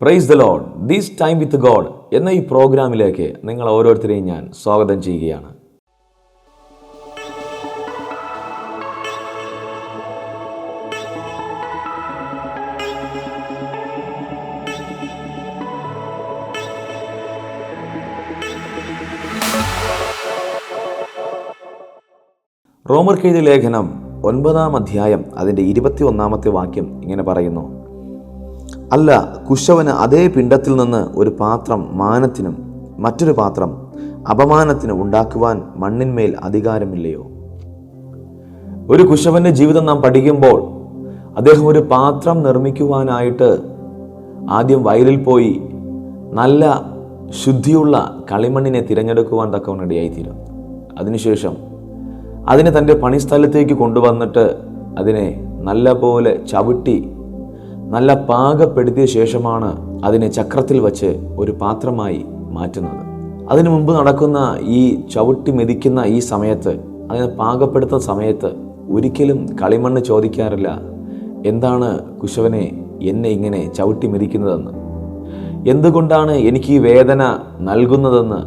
Praise the Lord these time with God എന്ന ഈ പ്രോഗ്രാമിലേക്ക് നിങ്ങൾ ഓരോരുത്തരെയും ഞാൻ സ്വാഗതം ചെയ്യുകയാണ്. റോമർക്കെഴുതിയ ലേഖനം ഒൻപതാം അധ്യായം അതിന്റെ ഇരുപത്തി ഒന്നാമത്തെ വാക്യം ഇങ്ങനെ പറയുന്നു. അല്ല കുശവന് അതേ പിണ്ടത്തിൽ നിന്ന് ഒരു പാത്രം മാനത്തിനും മറ്റൊരു പാത്രം അപമാനത്തിനും ഉണ്ടാക്കുവാൻ മണ്ണിന്മേൽ അധികാരമില്ലയോ? ഒരു കുശവന്റെ ജീവിതം നാം പഠിക്കുമ്പോൾ അദ്ദേഹം ഒരു പാത്രം നിർമ്മിക്കുവാനായിട്ട് ആദ്യം വയലിൽ പോയി നല്ല ശുദ്ധിയുള്ള കളിമണ്ണിനെ തിരഞ്ഞെടുക്കുവാൻ തക്കവൻ ഇടയായിത്തീരും അതിനുശേഷം അതിനെ തന്റെ പണിസ്ഥലത്തേക്ക് കൊണ്ടുവന്നിട്ട് അതിനെ നല്ല പോലെ ചവിട്ടി നല്ല പാകപ്പെടുത്തിയ ശേഷമാണ് അതിനെ ചക്രത്തിൽ വച്ച് ഒരു പാത്രമായി മാറ്റുന്നത്. അതിനു മുമ്പ് നടക്കുന്ന ഈ ചവിട്ടി മെതിക്കുന്ന ഈ സമയത്ത് അതിനെ പാകപ്പെടുത്തുന്ന സമയത്ത് ഒരിക്കലും കളിമണ്ണ് ചോദിക്കാറില്ല എന്താണ് കുശവനെ എന്നെ ഇങ്ങനെ ചവിട്ടി മെതിക്കുന്നതെന്ന്? എന്തുകൊണ്ടാണ് എനിക്ക് ഈ വേദന നൽകുന്നതെന്ന്?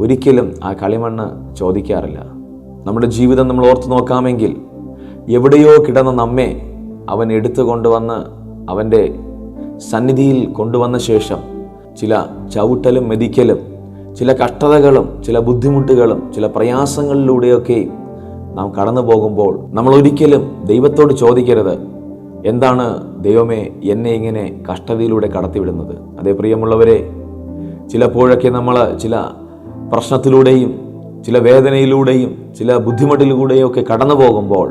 ഒരിക്കലും ആ കളിമണ്ണ് ചോദിക്കാറില്ല. നമ്മുടെ ജീവിതം നമ്മൾ ഓർത്തു നോക്കാമെങ്കിൽ എവിടെയോ കിടന്ന നമ്മെ അവൻ എടുത്തു കൊണ്ടുവന്ന് അവന്റെ സന്നിധിയിൽ കൊണ്ടുവന്ന ശേഷം ചില ചവിട്ടലും മെതിക്കലും ചില കഷ്ടതകളും ചില ബുദ്ധിമുട്ടുകളും ചില പ്രയാസങ്ങളിലൂടെയൊക്കെ നാം കടന്നു പോകുമ്പോൾ നമ്മൾ ഒരിക്കലും ദൈവത്തോട് ചോദിക്കരുത്. എന്താണ് ദൈവമേ എന്നെ ഇങ്ങനെ കഷ്ടതയിലൂടെ കടത്തിവിടുന്നത്? അതേ പ്രിയമുള്ളവരെ ചിലപ്പോഴൊക്കെ നമ്മൾ ചില പ്രശ്നത്തിലൂടെയും ചില വേദനയിലൂടെയും ചില ബുദ്ധിമുട്ടിലൂടെയും ഒക്കെ കടന്നു പോകുമ്പോൾ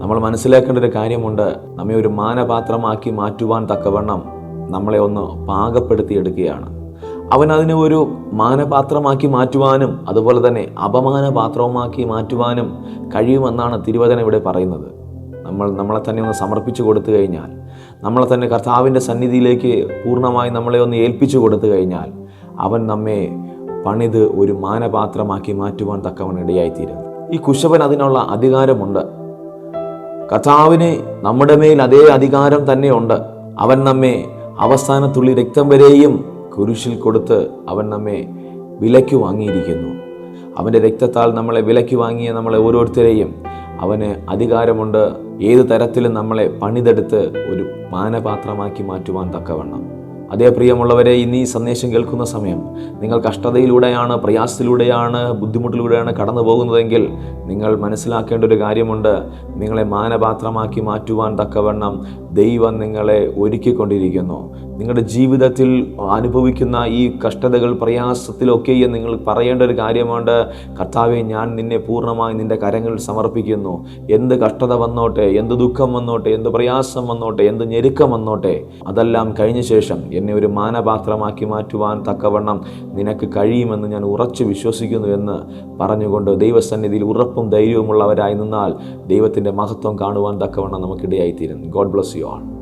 നമ്മൾ മനസ്സിലാക്കേണ്ട ഒരു കാര്യമുണ്ട്. നമ്മെ ഒരു മാനപാത്രമാക്കി മാറ്റുവാൻ തക്കവണ്ണം നമ്മളെ ഒന്ന് പാകപ്പെടുത്തിയെടുക്കുകയാണ് അവൻ അതിനെ ഒരു മാനപാത്രമാക്കി മാറ്റുവാനും അതുപോലെ തന്നെ അപമാനപാത്രവുമാക്കി മാറ്റുവാനും കഴിയുമെന്നാണ് തിരുവചനം ഇവിടെ പറയുന്നത്. നമ്മൾ നമ്മളെ തന്നെ ഒന്ന് സമർപ്പിച്ചു കൊടുത്തു കഴിഞ്ഞാൽ നമ്മളെ തന്നെ കർത്താവിന്റെ സന്നിധിയിലേക്ക് പൂർണമായി നമ്മളെ ഒന്ന് ഏൽപ്പിച്ചു കൊടുത്തു കഴിഞ്ഞാൽ അവൻ നമ്മെ പണിത് ഒരു മാനപാത്രമാക്കി മാറ്റുവാൻ തക്കവൻ ഇടയായിത്തീരും. ഈ കുശവൻ അതിനുള്ള അധികാരമുണ്ട്. കർത്താവിന് നമ്മുടെ മേൽ അതേ അധികാരം തന്നെയുണ്ട് അവൻ നമ്മെ അവസാനത്തുള്ളി രക്തം വരെയും കുരിശിൽ കൊടുത്ത് അവൻ നമ്മെ വിലയ്ക്ക് വാങ്ങിയിരിക്കുന്നു. അവന്റെ രക്തത്താൽ നമ്മളെ വിലയ്ക്ക് വാങ്ങിയ നമ്മളെ ഓരോരുത്തരെയും അവന് അധികാരമുണ്ട്. ഏത് തരത്തിലും നമ്മളെ പണിതെടുത്ത് ഒരു മാനപാത്രമാക്കി മാറ്റുവാൻ തക്കവണ്ണം. അതേ പ്രിയമുള്ളവരെ ഇന്ന് സന്ദേശം കേൾക്കുന്ന സമയം നിങ്ങൾ കഷ്ടതയിലൂടെയാണ് പ്രയാസത്തിലൂടെയാണ് ബുദ്ധിമുട്ടിലൂടെയാണ് കടന്നു പോകുന്നതെങ്കിൽ നിങ്ങൾ മനസ്സിലാക്കേണ്ട ഒരു കാര്യമുണ്ട്. നിങ്ങളെ മാനപാത്രമാക്കി മാറ്റുവാൻ തക്കവണ്ണം ദൈവം നിങ്ങളെ ഒരുക്കിക്കൊണ്ടിരിക്കുന്നു. നിങ്ങളുടെ ജീവിതത്തിൽ അനുഭവിക്കുന്ന ഈ കഷ്ടതകൾ പ്രയാസത്തിലൊക്കെയും നിങ്ങൾ പറയേണ്ട ഒരു കാര്യമുണ്ട്. കർത്താവെ ഞാൻ നിന്നെ പൂർണമായി നിന്റെ കരങ്ങളിൽ സമർപ്പിക്കുന്നു. എന്ത് കഷ്ടത വന്നോട്ടെ എന്ത് ദുഃഖം വന്നോട്ടെ എന്ത് പ്രയാസം വന്നോട്ടെ എന്ത് ഞെരുക്കം വന്നോട്ടെ അതെല്ലാം കഴിഞ്ഞ ശേഷം എന്നെ ഒരു മാനപാത്രമാക്കി മാറ്റുവാൻ തക്കവണ്ണം നിനക്ക് കഴിയുമെന്ന് ഞാൻ ഉറച്ചു വിശ്വസിക്കുന്നു എന്ന് പറഞ്ഞുകൊണ്ട് ദൈവസന്നിധിയിൽ ഉറപ്പും ധൈര്യവുമുള്ളവരായി നിന്നാൽ ദൈവത്തിന്റെ മഹത്വം കാണുവാൻ തക്കവണ്ണം നമുക്കിടയായിത്തീരും. God bless you all